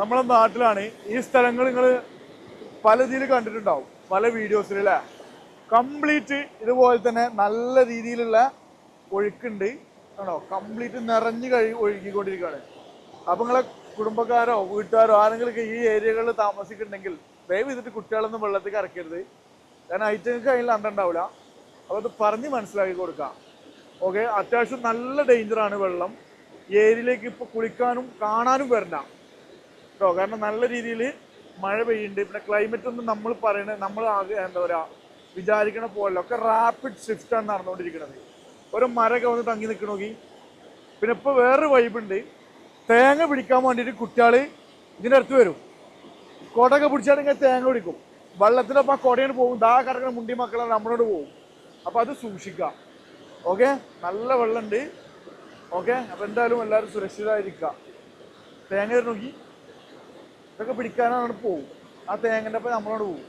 നമ്മളെ നാട്ടിലാണ് ഈ സ്ഥലങ്ങൾ നിങ്ങൾ പല രീതിയിൽ കണ്ടിട്ടുണ്ടാവും. പല വീഡിയോസിൽ അല്ലേ കംപ്ലീറ്റ് ഇതുപോലെ തന്നെ നല്ല രീതിയിലുള്ള ഒഴുക്കുണ്ട്. ആണോ? കംപ്ലീറ്റ് നിറഞ്ഞു കഴി ഒഴുകിക്കൊണ്ടിരിക്കുകയാണ്. അപ്പം നിങ്ങളെ കുടുംബക്കാരോ വീട്ടുകാരോ ആരെങ്കിലും ഈ ഏരിയകളിൽ താമസിക്കുന്നുണ്ടെങ്കിൽ ദയവ് ചെയ്തിട്ട് കുട്ടികളൊന്നും വെള്ളത്തിൽ ഇറക്കരുത് കാരണം ഐറ്റങ്ങൾക്ക് അതിൽ അണ്ടുണ്ടാവില്ല അപ്പോൾ അത് പറഞ്ഞ് മനസ്സിലാക്കി കൊടുക്കാം ഓക്കെ അത്യാവശ്യം നല്ല ഡേഞ്ചറാണ് വെള്ളം. ഏരിയയിലേക്ക് ഇപ്പോൾ കുളിക്കാനും കാണാനും വരണ്ട. കേട്ടോ. കാരണം നല്ല രീതിയിൽ മഴ പെയ്യുന്നുണ്ട്. പിന്നെ ക്ലൈമറ്റ് ഒന്നും നമ്മൾ പറയണത് നമ്മൾ എന്താ പറയുക വിചാരിക്കണ പോലെ ഒക്കെ റാപ്പിഡ് ഷിഫ്റ്റ് ആണ് നടന്നുകൊണ്ടിരിക്കുന്നത് ഓരോ മരമൊക്കെ വന്ന് തങ്ങി നിൽക്കണ നോക്കി. പിന്നെ ഇപ്പോൾ വേറൊരു വൈബുണ്ട് തേങ്ങ പിടിക്കാൻ വേണ്ടിയിട്ട് കുട്ടികൾ ഇതിന്റെ അടുത്ത് വരും. കൊടയൊക്കെ പിടിച്ചാണെങ്കിൽ തേങ്ങ പിടിക്കും. വെള്ളത്തിലപ്പോൾ ആ കൊടയാണ് പോകും. ദാ കിടക്കുന്ന മുണ്ടി മക്കളെ നമ്മളോട് പോകും. അപ്പോൾ അത് സൂക്ഷിക്കുക. ഓക്കെ? നല്ല വെള്ളമുണ്ട്. ഓക്കെ? അപ്പോൾ എന്തായാലും എല്ലാവരും സുരക്ഷിതമായിരിക്കുക തേങ്ങ നോക്കി. ഇതൊക്കെ പിടിക്കാനാണ് പോകും ആ തേങ്ങന്റെ ഒപ്പം നമ്മളോട് പോകും